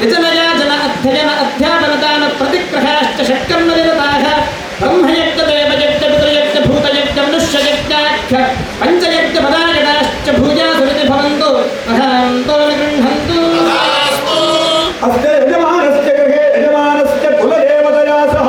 विचनया जन अध्ययन अध्यापनदान प्रतिग्रहाश्च षट्कर्म निरताः ब्रह्मयज्ञदेवयज्ञपितृयज्ञभूतयज्ञमनुष्ययज्ञाख्य पञ्चयज्ञपदायणाश्च भूयासुरिति भवन्तु अहन्तो निगृह्णन्तु अस्य यजमानस्य गृहे यजमानस्य कुलदेवतया सह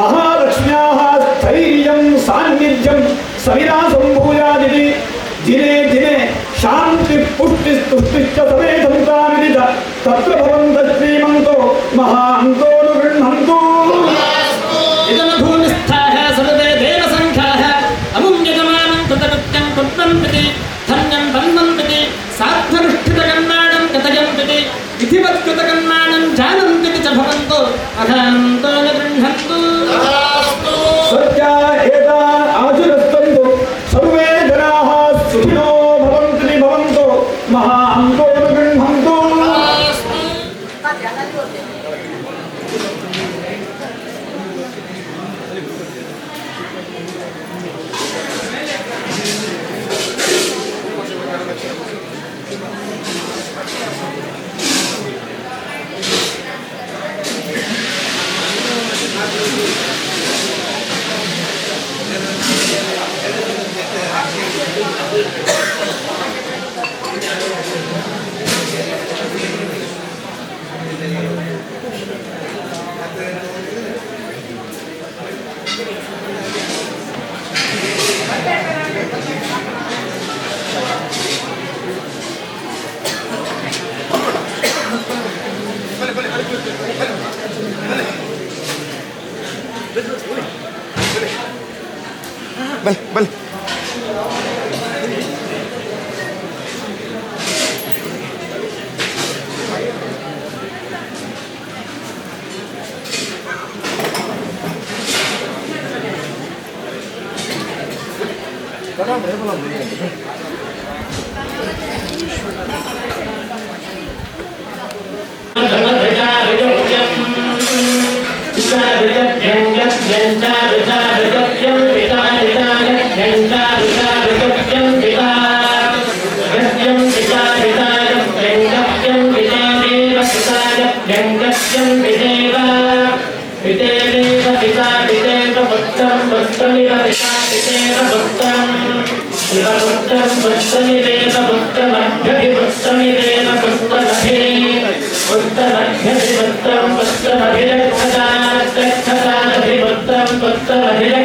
महालक्ष्म्याः स्थैर्यं सान्निध्यं दिने तत्र भवन्तः श्रीमन्तो महान्तो गृह्णन्तु यजनभूमिस्थाः सर्वे देवसङ्घाः अमुं यजमानं कृतकृत्यं कुर्वन्ति धन्यं तन्वन्ति साध्वनुष्ठितकर्माणं कथयन्ति विधिवत्कृतकर्माणं जानन्ति च भवन्तु। अहान्तो न गृह्णन्तु। सत्या एता आचरस्तन्तु सर्वे जनाः सुखिनो भवन्ति भवन्तु। महान्तो विद्यमासमय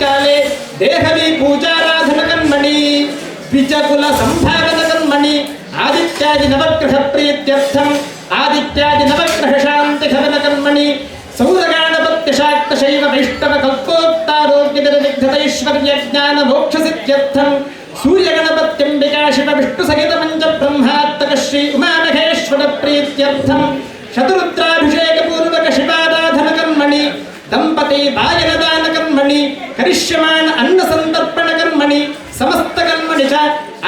काले देहवी पूजाराधनकर्मणि द्विजकुलसम्भावनकर्मणि आदित्यादिनवग्रहप्रीत्यर्थम् आदित्यादिनवग्रहशान्तिघवनकर्मणि सौरगाणपत्यशाक्तशैव वैष्णवकल्पोक्तारोग्यनिर्विघ्नैश्वर्यज्ञानमोक्षसिद्ध्यर्थम् सूर्यगणपत्यम्बिका शिवविष्णुसहितमञ्चब्रह्मात्तकश्री उमामहेश्वरप्रीत्यर्थम् दंपति दम्पती बायनदान కర్మణి కరిష్యమాణ అన్న సందర్పణ కర్మణి సమస్త కర్మణి చ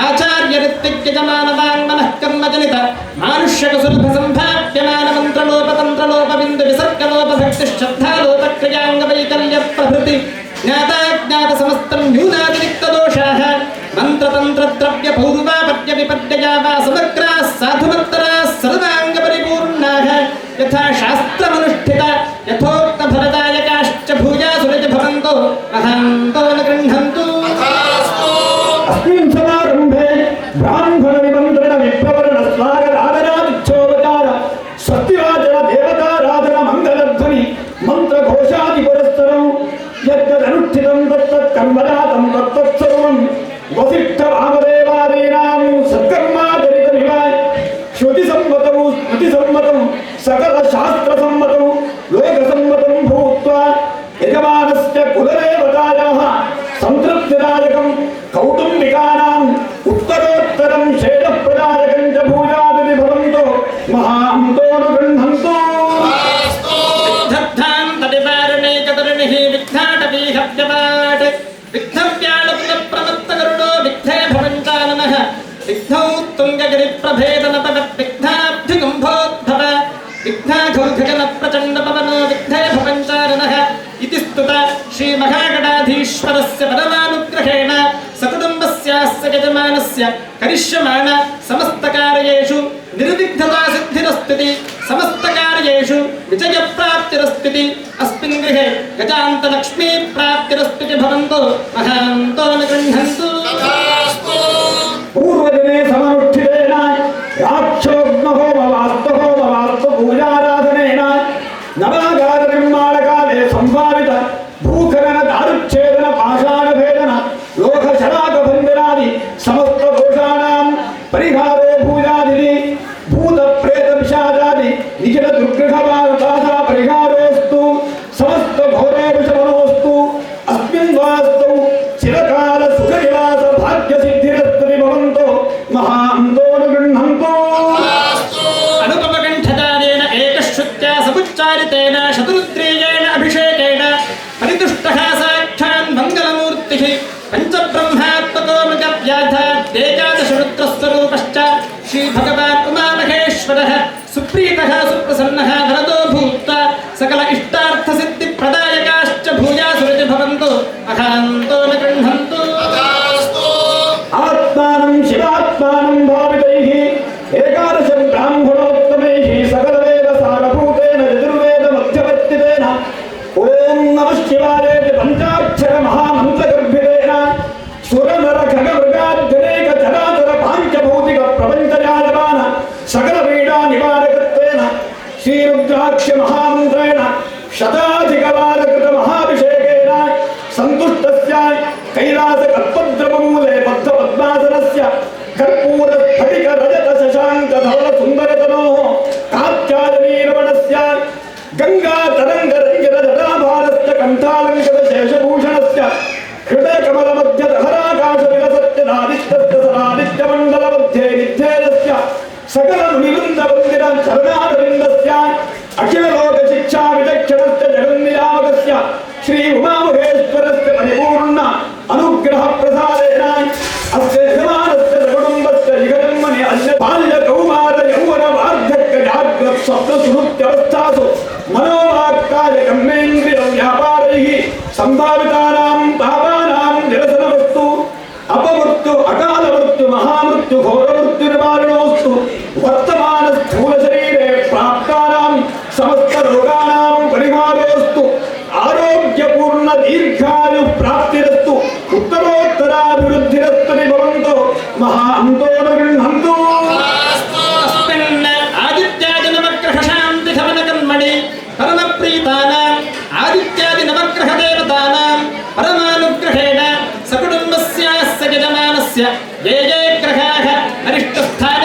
ఆచార్యరిత్యజమానవాన్ మనః కర్మజనిత మానుష్యక సులభ సంభావ్యమాన మంత్రలోపతంత్రలోప విందు విసర్గలోప భక్తి శ్రద్ధాలోప క్రియాంగ వైకల్య ప్రభృతి. इति श्री महागणाधीश्वरस्य परमानुग्रहेण सकुटुम्बस्यास्य यजमानस्य करिष्यमाण समस्तकार्येषु निर्विघ्नता समस्तकार्येषु अस्मिन् गृहे भवन्तु। महान्तो न गृह्णन्तु Obrigado. ఇష్టార్థ సిద్ధి ప్రదాయకాశ్చ భూయాసురతి భవంతు అఖాంతో న గృహంతు అవత్మానం శివాత్మానం శ్యామస్య కర్పూర స్ఫటిక రజత శశాంక ధవల సుందర తనో కాత్యాదనీ రమణస్య గంగా తరంగ రంగిర జటాభారస్య కంఠాలంకర శేషభూషణస్య హృదయ కమల మధ్య దహరాకాశ విలసత్య నాదిత్యస్య సనాదిత్య మండల మధ్యే నిధ్యేయస్య సకల విరుంద మందిర చరణారవిందస్య అఖిల లోక శిక్షా విచక్షణస్య జగన్నియామకస్య శ్రీ ఉమా जाग्रत् स्वप्न सुहृत्यवस्थासु मनोवाक्काय कर्मेन्द्रिय व्यापारैः सम्भावितानां पापानां निरसनवस्तु अपमृत्यु अकाल मृत्यु महामृत्यु घोरमृत्यु निवारणोऽस्तु वर्तमान स्थूल शरीरे प्राप्तानां समस्त रोगाणां परिहारोऽस्तु आरोग्यपूर्ण दीर्घायु प्राप्तिरस्तु उत्तरोत्तराभिवृद्धिरस्तु भवन्तु महान्तो जय ग्रहाः अरिष्टुस्थाः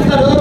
చేస్తారు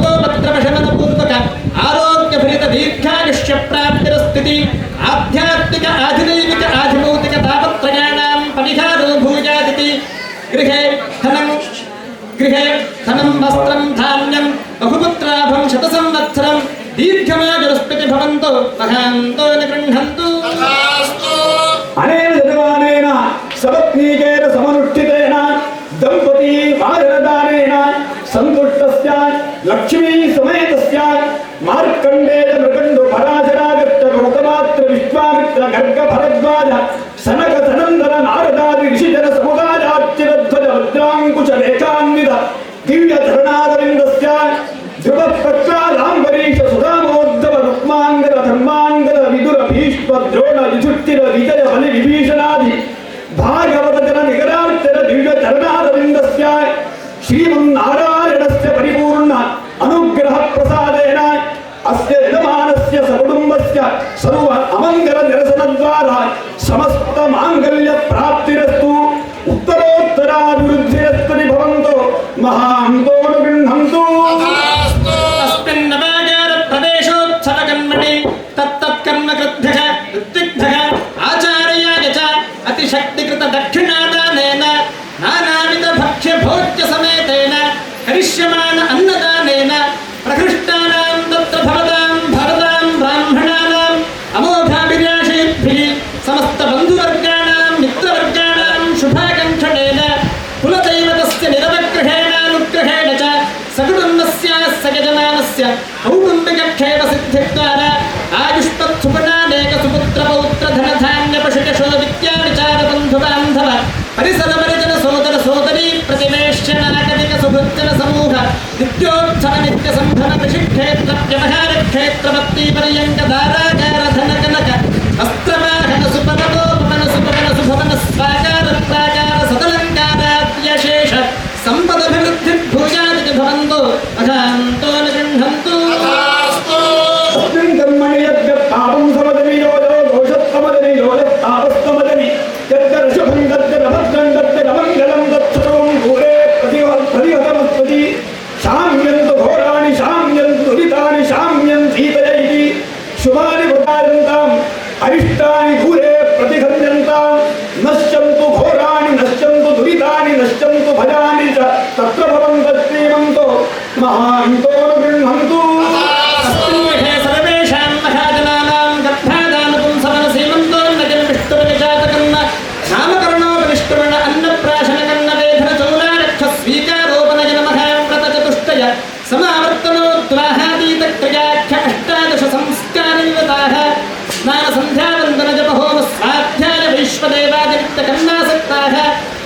క్షేత్ర వ్యవహార క్షేత్రవర్తి పర్యంక ధారా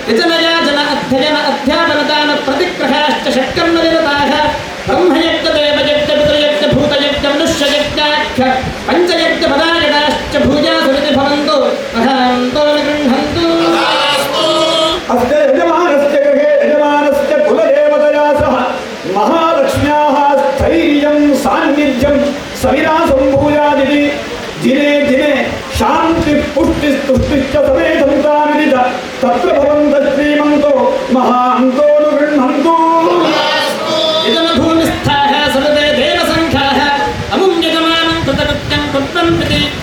विचनया जन अध्ययन अध्यापनदान प्रतिग्रहाश्च षट्कर्म निरताः ब्रह्मयज्ञदेवयज्ञपितृयज्ञभूतयज्ञमनुष्ययज्ञाख्य पञ्चयज्ञपदायणाश्च भूयासुरिति भवन्तु अहान्तो निगृह्णन्तु अस्य यजमानस्य गृहे यजमानस्य कुलदेवतया सह महालक्ष्म्याः स्थैर्यं सान्निध्यं सविरासम्भूयादिति दिने तत्र Salam,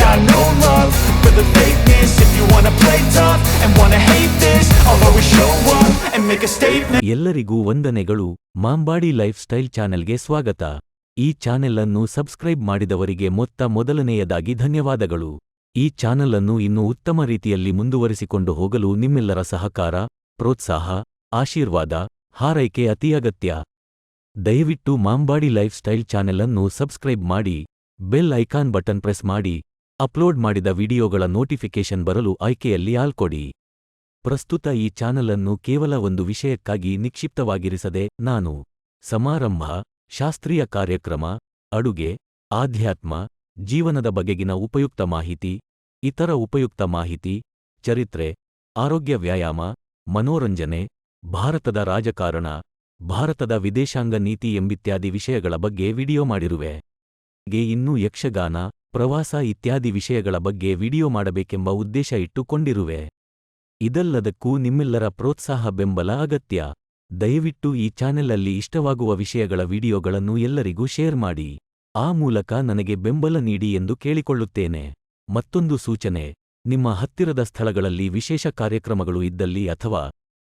ಎಲ್ಲರಿಗೂ ವಂದನೆಗಳು. ಮಾಂಬಾಡಿ ಲೈಫ್ ಸ್ಟೈಲ್ ಚಾನೆಲ್ಗೆ ಸ್ವಾಗತ. ಈ ಚಾನೆಲ್ ಅನ್ನು ಸಬ್ಸ್ಕ್ರೈಬ್ ಮಾಡಿದವರಿಗೆ ಮೊತ್ತ ಮೊದಲನೆಯದಾಗಿ ಧನ್ಯವಾದಗಳು. ಈ ಚಾನೆಲ್ ಅನ್ನು ಇನ್ನೂ ಉತ್ತಮ ರೀತಿಯಲ್ಲಿ ಮುಂದುವರಿಸಿಕೊಂಡು ಹೋಗಲು ನಿಮ್ಮೆಲ್ಲರ ಸಹಕಾರ, ಪ್ರೋತ್ಸಾಹ, ಆಶೀರ್ವಾದ, ಹಾರೈಕೆ ಅತಿ ಅಗತ್ಯ ದಯವಿಟ್ಟು ಮಾಂಬಾಡಿ ಲೈಫ್ ಸ್ಟೈಲ್ ಚಾನೆಲ್ ಅನ್ನು ಸಬ್ಸ್ಕ್ರೈಬ್ ಮಾಡಿ, ಬೆಲ್ ಐಕಾನ್ ಬಟನ್ ಪ್ರೆಸ್ ಮಾಡಿ, ಅಪ್ಲೋಡ್ ಮಾಡಿದ ವಿಡಿಯೋಗಳ ನೋಟಿಫಿಕೇಶನ್ ಬರಲು ಆಯ್ಕೆಯಲ್ಲಿ ಆಲ್ಕೊಡಿ ಪ್ರಸ್ತುತ ಈ ಚಾನಲನ್ನು ಕೇವಲ ಒಂದು ವಿಷಯಕ್ಕಾಗಿ ನಿಕ್ಷಿಪ್ತವಾಗಿರಿಸದೆ ನಾನು ಸಮಾರಂಭ, ಶಾಸ್ತ್ರೀಯ ಕಾರ್ಯಕ್ರಮ, ಅಡುಗೆ, ಆಧ್ಯಾತ್ಮ, ಜೀವನದ ಬಗೆಗಿನ ಉಪಯುಕ್ತ ಮಾಹಿತಿ, ಇತರ ಉಪಯುಕ್ತ ಮಾಹಿತಿ, ಚರಿತ್ರೆ, ಆರೋಗ್ಯ ವ್ಯಾಯಾಮ, ಮನೋರಂಜನೆ, ಭಾರತದ ರಾಜಕಾರಣ, ಭಾರತದ ವಿದೇಶಾಂಗ ನೀತಿ ಎಂಬಿತ್ಯಾದಿ ವಿಷಯಗಳ ಬಗ್ಗೆ ವಿಡಿಯೋ ಮಾಡಿರುವೆ. ಗೆ ಇನ್ನೂ ಯಕ್ಷಗಾನ, ಪ್ರವಾಸ ಇತ್ಯಾದಿ ವಿಷಯಗಳ ಬಗ್ಗೆ ವಿಡಿಯೋ ಮಾಡಬೇಕೆಂಬ ಉದ್ದೇಶ ಇಟ್ಟುಕೊಂಡಿರುವೆ. ಇದಲ್ಲದಕ್ಕೂ ನಿಮ್ಮೆಲ್ಲರ ಪ್ರೋತ್ಸಾಹ ಬೆಂಬಲ ಅಗತ್ಯ. ದಯವಿಟ್ಟು ಈ ಚಾನೆಲಲ್ಲಿ ಇಷ್ಟವಾಗುವ ವಿಷಯಗಳ ವಿಡಿಯೋಗಳನ್ನು ಎಲ್ಲರಿಗೂ ಶೇರ್ ಮಾಡಿ. ಆ ಮೂಲಕ ನನಗೆ ಬೆಂಬಲ ನೀಡಿ ಎಂದು ಕೇಳಿಕೊಳ್ಳುತ್ತೇನೆ. ಮತ್ತೊಂದು ಸೂಚನೆ, ನಿಮ್ಮ ಹತ್ತಿರದ ಸ್ಥಳಗಳಲ್ಲಿ ವಿಶೇಷ ಕಾರ್ಯಕ್ರಮಗಳು ಇದ್ದಲ್ಲಿ ಅಥವಾ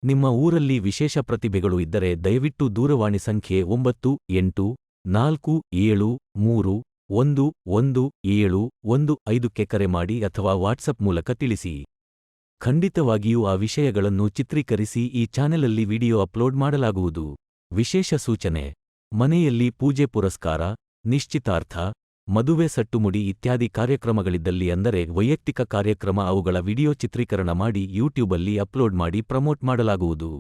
ನಿಮ್ಮ ಊರಲ್ಲಿ ವಿಶೇಷ ಪ್ರತಿಭೆಗಳು ಇದ್ದರೆ ದಯವಿಟ್ಟು ದೂರವಾಣಿ ಸಂಖ್ಯೆ ಒಂಬತ್ತು, ಎಂಟು, ನಾಲ್ಕು, ಏಳು, ಮೂರು, ಒಂದು ಒಂದು, ಏಳು, ಒಂದು, ಐದಕ್ಕೆ ಕರೆ ಮಾಡಿ ಅಥವಾ ವಾಟ್ಸಪ್ ಮೂಲಕ ತಿಳಿಸಿ. ಖಂಡಿತವಾಗಿಯೂ ಆ ವಿಷಯಗಳನ್ನು ಚಿತ್ರೀಕರಿಸಿ ಈ ಚಾನೆಲಲ್ಲಿ ವಿಡಿಯೋ ಅಪ್ಲೋಡ್ ಮಾಡಲಾಗುವುದು. ವಿಶೇಷ ಸೂಚನೆ, ಮನೆಯಲ್ಲಿ ಪೂಜೆ ಪುರಸ್ಕಾರ, ನಿಶ್ಚಿತಾರ್ಥ, ಮದುವೆ ಸಟ್ಟುಮುಡಿ ಇತ್ಯಾದಿ ಕಾರ್ಯಕ್ರಮಗಳಿದ್ದಲ್ಲಿ ಅಂದರೆ ವೈಯಕ್ತಿಕ ಕಾರ್ಯಕ್ರಮ ಅವುಗಳ ವಿಡಿಯೋ ಚಿತ್ರೀಕರಣ ಮಾಡಿ ಯೂಟ್ಯೂಬಲ್ಲಿ ಅಪ್ಲೋಡ್ ಮಾಡಿ ಪ್ರಮೋಟ್ ಮಾಡಲಾಗುವುದು.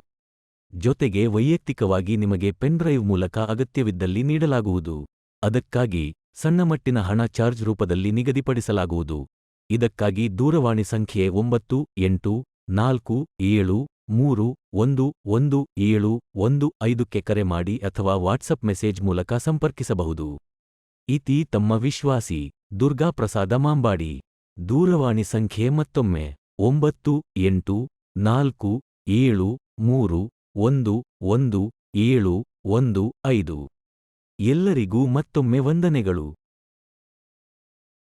ಜೊತೆಗೆ ವೈಯಕ್ತಿಕವಾಗಿ ನಿಮಗೆ ಪೆನ್ಡ್ರೈವ್ ಮೂಲಕ ಅಗತ್ಯವಿದ್ದಲ್ಲಿ ನೀಡಲಾಗುವುದು. ಅದಕ್ಕಾಗಿ ಸಣ್ಣಮಟ್ಟಿನ ಹಣ ಚಾರ್ಜ್ ರೂಪದಲ್ಲಿ ನಿಗದಿಪಡಿಸಲಾಗುವುದು. ಇದಕ್ಕಾಗಿ ದೂರವಾಣಿ ಸಂಖ್ಯೆ ಒಂಬತ್ತು, ಎಂಟು, ನಾಲ್ಕು, ಏಳು, ಮೂರು, ಒಂದು ಒಂದು, ಏಳು, ಒಂದು, ಐದಕ್ಕೆ ಕರೆ ಮಾಡಿ ಅಥವಾ ವಾಟ್ಸಪ್ ಮೆಸೇಜ್ ಮೂಲಕ ಸಂಪರ್ಕಿಸಬಹುದು. ಇತಿ ತಮ್ಮ ವಿಶ್ವಾಸಿ ದುರ್ಗಾಪ್ರಸಾದ ಮಾಂಬಾಡಿ. ದೂರವಾಣಿ ಸಂಖ್ಯೆ ಮತ್ತೊಮ್ಮೆ, ಒಂಬತ್ತು, ಎಂಟು, ನಾಲ್ಕು, ಏಳು, ಮೂರು, ಒಂದು ಒಂದು, ಏಳು, ಒಂದು, ಐದು. ಎಲ್ಲರಿಗೂ ಮತ್ತೊಮ್ಮೆ ವಂದನೆಗಳು.